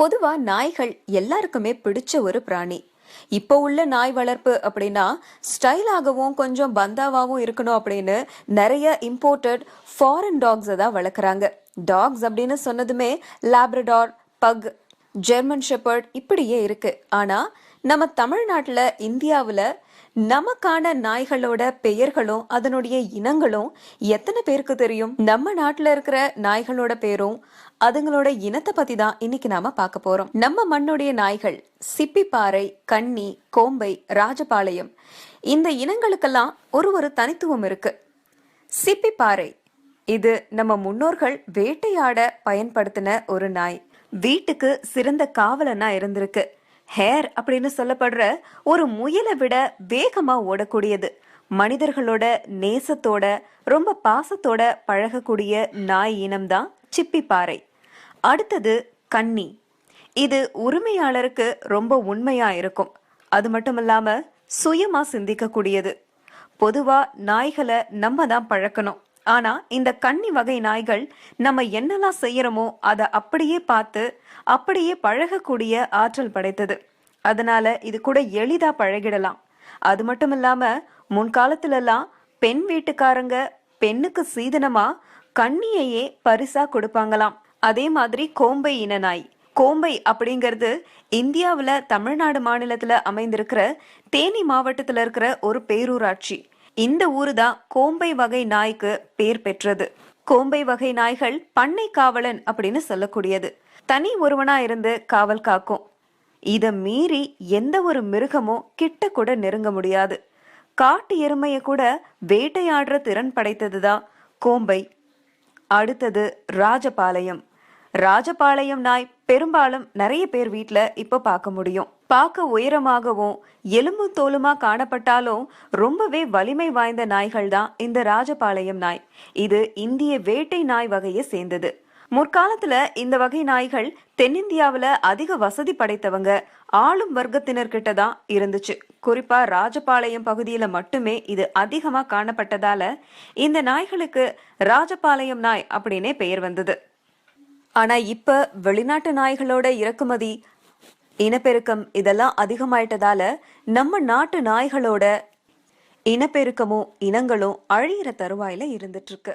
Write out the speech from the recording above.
பொதுவா நாய்கள் எல்லாருக்குமே பிடிச்ச ஒரு பிராணி. இப்போ உள்ள நாய் வளர்ப்பு அப்படின்னா ஸ்டைலாகவும் கொஞ்சம் பந்தாவாகவும் இருக்கணும் அப்படின்னு நிறைய இம்போர்ட்டட் ஃபாரின் டாக்ஸை தான் வளர்க்குறாங்க. டாக்ஸ் அப்படின்னு சொன்னதுமே லேப்ரடார் பக் ஜெர்மன் ஷெப்பர்ட் இப்படியே இருக்கு. ஆனா நம்ம தமிழ்நாட்டில் இந்தியாவில் நமக்கான நாய்களோட பெயர்களும் அதனுடைய இனங்களும் எத்தனை பேருக்கு தெரியும்? நம்ம நாட்டில் இருக்கிற நாய்களோட பேரும் அதுங்களோட இனத்தை பத்தி தான் இன்னைக்கு நாம பார்க்க போறோம். நம்ம மண்ணுடைய நாய்கள் சிப்பிப்பாறை கன்னி கோம்பை ராஜபாளையம் இந்த இனங்களுக்கெல்லாம் ஒரு ஒரு தனித்துவம் இருக்கு. சிப்பிப்பாறை இது நம்ம முன்னோர்கள் வேட்டையாட பயன்படுத்தின ஒரு நாய். வீட்டுக்கு சிறந்த காவலனா இருந்திருக்கு. ஹேர் அப்படின்னு சொல்லப்படுற ஒரு முயலை விட வேகமா ஓடக்கூடியது. மனிதர்களோட நேசத்தோட ரொம்ப பாசத்தோட பழகக்கூடிய நாய் இனம்தான் சிப்பிப்பாறை அடுத்தது கன்னி. இது உரிமையாளருக்கு ரொம்ப உண்மையா இருக்கும். அது மட்டும் இல்லாம சுயமா சிந்திக்கக்கூடியது. பொதுவா நாய்களை நம்ம தான் பழக்கணும். ஆனா இந்த கன்னி வகை நாய்கள் நம்ம என்னெல்லாம் செய்யறோமோ அதை அப்படியே பார்த்து அப்படியே பழகக்கூடிய ஆற்றல் படைத்தது. அதனால இது கூட எளிதா பழகிடலாம். அது மட்டும் இல்லாம முன்காலத்துல எல்லாம் பெண் வீட்டுக்காரங்க பெண்ணுக்கு சீதனமா கண்ணியையே பரிசா கொடுப்பாங்களாம். அதே மாதிரி கோம்பை இன நாய். கோம்பை அப்படிங்கிறது இந்தியாவில் தமிழ்நாடு மாநிலத்துல அமைந்திருக்கிற தேனி மாவட்டத்துல இருக்கிற ஒரு பேரூராட்சி. இந்த ஊரு தான் கோம்பை வகை நாய்க்கு பேர் பெற்றது. கோம்பை வகை நாய்கள் பண்ணை காவலன் அப்படின்னு சொல்லக்கூடியது. தனி ஒருவனா இருந்து காவல் காக்கும். இதை மீறி எந்த ஒரு மிருகமும் கிட்ட கூட நெருங்க முடியாது. காட்டு எருமையை கூட வேட்டையாடுற திறன் படைத்ததுதான் கோம்பை. அடுத்தது ராஜபாளையம். ராஜபாளையம் நாய் பெரும்பாலும் நிறைய பேர் வீட்டில் இப்போ பார்க்க முடியும். பார்க்க உயரமாகவும் எலும்பு தோலுமா காணப்பட்டாலும் ரொம்பவே வலிமை வாய்ந்த நாய்கள் தான் இந்த ராஜபாளையம் நாய். இது இந்திய வேட்டை நாய் வகையை சேர்ந்தது. முற்காலத்துல இந்த வகை நாய்கள் தென்னிந்தியாவில் அதிக வசதி படைத்தவங்க ஆளும் வர்க்கத்தினர்கிட்ட தான் இருந்துச்சு. குறிப்பா ராஜபாளையம் பகுதியில மட்டுமே இது அதிகமாக காணப்பட்டதால இந்த நாய்களுக்கு ராஜபாளையம் நாய் அப்படின்னே பெயர் வந்தது. ஆனா இப்ப வெளிநாட்டு நாய்களோட இறக்குமதி இனப்பெருக்கம் இதெல்லாம் அதிகமாயிட்டதால நம்ம நாட்டு நாய்களோட இனப்பெருக்கமும் இனங்களும் அழியிற தருவாயில இருந்துட்டு இருக்கு.